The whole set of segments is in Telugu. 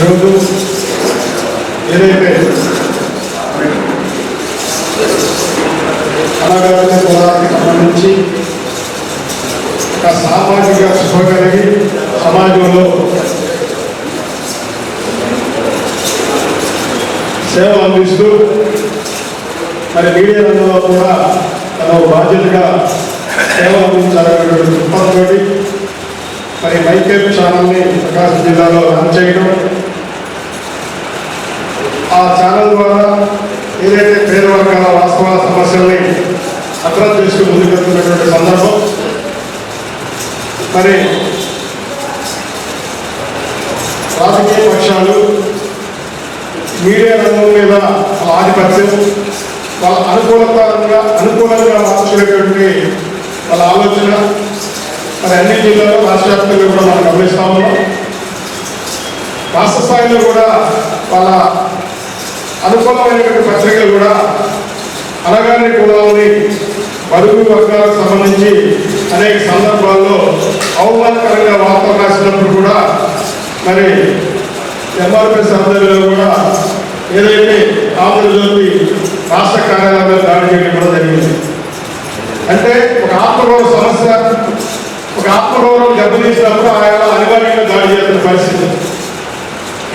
ఈరోజు ఏదైతే అనాగరిక కులానికి సంబంధించి ఒక సామాజిక స్పృహ కలిగి సమాజంలో సేవ అందిస్తూ మరి మీడియా రంగంలో కూడా తన బాధ్యతగా సేవ అందించాలనేటువంటి దృక్పథంతో మరి మైకేప్ ఛానల్ని ప్రకాశం జిల్లాలో రన్ చేయడం ఛానల్ ద్వారా ఏదైతే పేద వర్గాల వాస్తవ సమస్యల్ని అర్థం చేసుకుని ముందుకెళ్తున్నటువంటి సందర్భం. మరి రాజకీయ పక్షాలు మీడియా రంగం మీద ఆధిపత్యం వాళ్ళ అనుకూలతరంగా అనుకూలంగా మార్చుకునేటువంటి వాళ్ళ ఆలోచన. మరి అన్ని జిల్లాలో రాష్ట్ర వ్యాప్తంగా కూడా మనం గమనిస్తా ఉన్నాం. రాష్ట్ర స్థాయిలో కూడా వాళ్ళ అనుకూలమైనటువంటి పత్రికలు కూడా అనగాని కులాలని బడుగు వర్గాలకు సంబంధించి అనేక సందర్భాల్లో అవమానకరంగా వార్తలు రాసినప్పుడు కూడా మరి ఎంఆర్పిఎస్ ఆధ్వర్యంలో కూడా ఏదైతే ఆంధ్రజ్యోతి రాష్ట్ర కార్యాలయం దాడి చేయడం కూడా జరిగింది. అంటే ఒక ఆత్మగౌరవ సమస్య ఒక ఆత్మగౌరవం దెబ్బతీసినప్పుడు ఆయన అనివార్యంగా దాడి చేస్తున్న పరిస్థితి.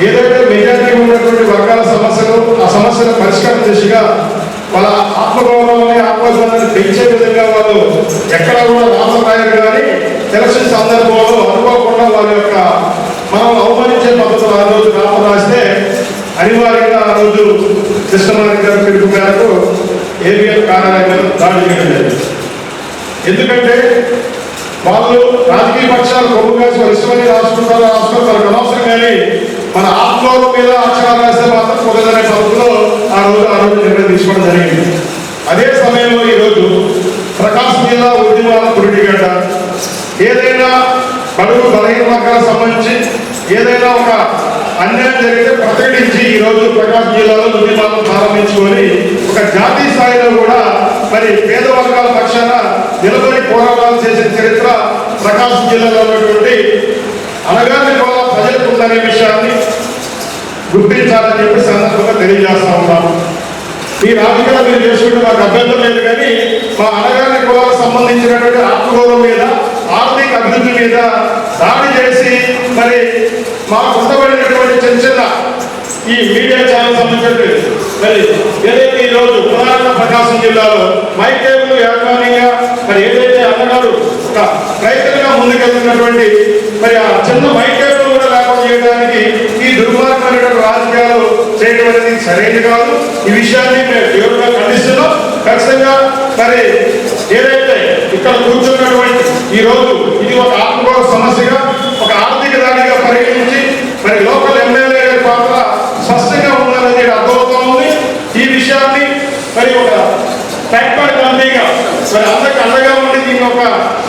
ఏదైతే మెజారిటీ సమస్యల పరిష్కారం దిశగా వాళ్ళ ఆత్మగౌరవాన్ని ఆత్మగౌరవాన్ని పెంచే విధంగా వాళ్ళు ఎక్కడ కూడా రామరాయలు కానీ ఎలక్షన్ సందర్భంలో అనుకోకుండా వారి యొక్క మనం అవమానించే పద్ధతులు ఆ రోజు రామ రాస్తే అనివార్యంగా ఆ రోజు కృష్ణమారి గారు పిలుపు మేరకు ఏబిఎల్ కార్యాలయం దాడి చేయడం ఎందుకంటే వాళ్ళు రాజకీయ పక్షాలు కొమ్ము కాసి వాళ్ళు ఇష్టమని రాసుకుంటారు రాసుకుంటారు అనవసరం కానీ మన ఆత్మగౌరవం మీద అక్షరాలు రాస్తే మాత్రం కుదరదనే పద్ధతిలో ఆ రోజు ఆ రోజు నిర్ణయం తీసుకోవడం జరిగింది. అదే సమయంలో ఈరోజు ప్రకాశం జిల్లా ఉద్యమాల పురిటిగడ్డ ఏదైనా బడుగు బలహీన వర్గాలకు సంబంధించి ఏదైనా ఒక అన్యాయం జరిగితే ప్రకటించి ఈరోజు ప్రకాశం జిల్లాలో ఉద్యమాలను ప్రారంభించుకొని ఒక జాతీయ స్థాయిలో కూడా మరి పేద వర్గాల పక్షాన నిలబడి పోరాటాలు చేసిన చరిత్ర ప్రకాశం జిల్లాలో ఉన్నటువంటి అనగానే కూడా ప్రజలకు ఉందనే విషయాన్ని గుర్తించాలని చెప్పి సందర్భంగా తెలియజేస్తా ఉన్నాము ఈ రాజకీయాలు మీరు చేసుకుంటే మాకు అభ్యంతరం లేదు కానీ మా అనగానే కులాలకు సంబంధించినటువంటి ఆత్మగౌరవం మీద ఆర్థిక అభివృద్ధి మీద దాడి చేసి మరి మా కొత్తబడినటువంటి చిన్న చిన్న ఈ మీడియా ఛానల్ సంబంధించినటువంటి మరి ఏదైతే ఈ ఉదాహరణ ప్రకాశం జిల్లాలో మైక్ టేబుల్ యాజమాన్యంగా మరి ఏదైతే అన్నగారు రైతులుగా ముందుకెళ్తున్నటువంటి మరి ఆ చిన్న మైక్ టేబుల్ కూడా లేకుండా చేయడానికి ఈ దుర్మార్గమైన రాజకీయాలు చేయడం అనేది సరైనది కాదు. ఈ విషయాన్ని మేము తీవ్రంగా ఖండిస్తున్నాం. ఖచ్చితంగా మరి ఏదైతే ఇక్కడ కూర్చున్నటువంటి ఈ రోజు ఇది ఒక ఆత్మగౌరవ సమస్యగా ఒక ఆర్థిక దాడిగా పరిగణించి మరి లోకల్ ఎమ్మెల్యే గారి పాత్ర స్పష్టంగా ఉండాలని అర్థమవుతా ఉంది. ఈ విషయాన్ని మరి ఒక ఫ్యాక్టరీ కమిటీగా మరి అందరికి అండగా ఉండి దీన్ని ఒక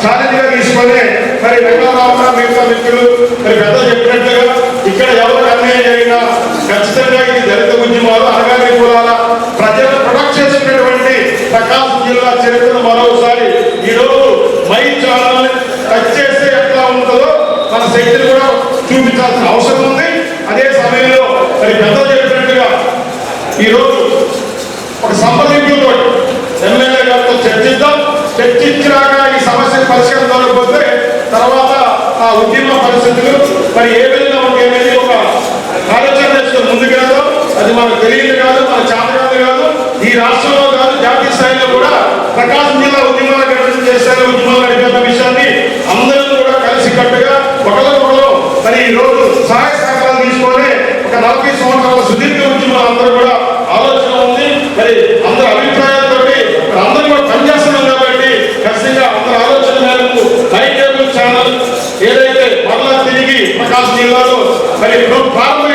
ఛాలెంజ్ తీసుకొని మరి వెంకటరావు మిగతా మిత్రులు మరి పెద్ద చెప్పినట్టుగా ఇక్కడ ఎవరు అన్యాయం జరిగినా ఖచ్చితంగా ఇది దళిత ఉద్యమాలు అనగానే కులాల ప్రజలు ప్రొటెక్ట్ చేసినటువంటి ప్రకాశం జిల్లా చరిత్రను మరోసారి ఈ రోజు మై ఛానల్ టచ్ చేస్తే ఎట్లా ఉంటుందో మన శక్తిని కూడా చూపించాల్సిన అవసరం ఉంది. అదే సమయంలో మరి పెద్ద చెప్పినట్టుగా ఈ రోజు ఒక సంప్రదింపుతో ఎమ్మెల్యే గారితో చర్చిద్దాం. చర్చించినాక ఈ సమస్య పరిష్కారం దొరకపోతే తర్వాత ఆ ఉద్యమ పరిస్థితులు మరి ఏ విధంగా ఉంటాయనేది అనేది ఒక ఆలోచన ముందుకు వెళ్దాం. అది మనకు తెలియదు కాదు మన చేత కాదు ఈ రాష్ట్రంలో కాదు జాతీయ ప్రకాశం జిల్లా ఉద్యమాలు గడిచిన చేశారు. ఉద్యమాలు నడిపిన విషయాన్ని అందరూ కూడా కలిసి కట్టుగా ఒకరికొకరు మరి ఈ రోజు సహాయ సహకారాలు తీసుకొని ఒక నలభై సంవత్సరాల సుదీర్ఘ ఉద్యమాలు అందరూ కూడా ఆలోచన ఉంది. మరి అందరి అభిప్రాయాలతో అందరూ కూడా పనిచేస్తున్నాం కాబట్టి ఖచ్చితంగా అందరి ఆలోచన మేరకు హై కేబుల్ ఛానల్ ఏదైతే మరలా తిరిగి ప్రకాశం జిల్లాలో మరి ప్రారంభమయ్యే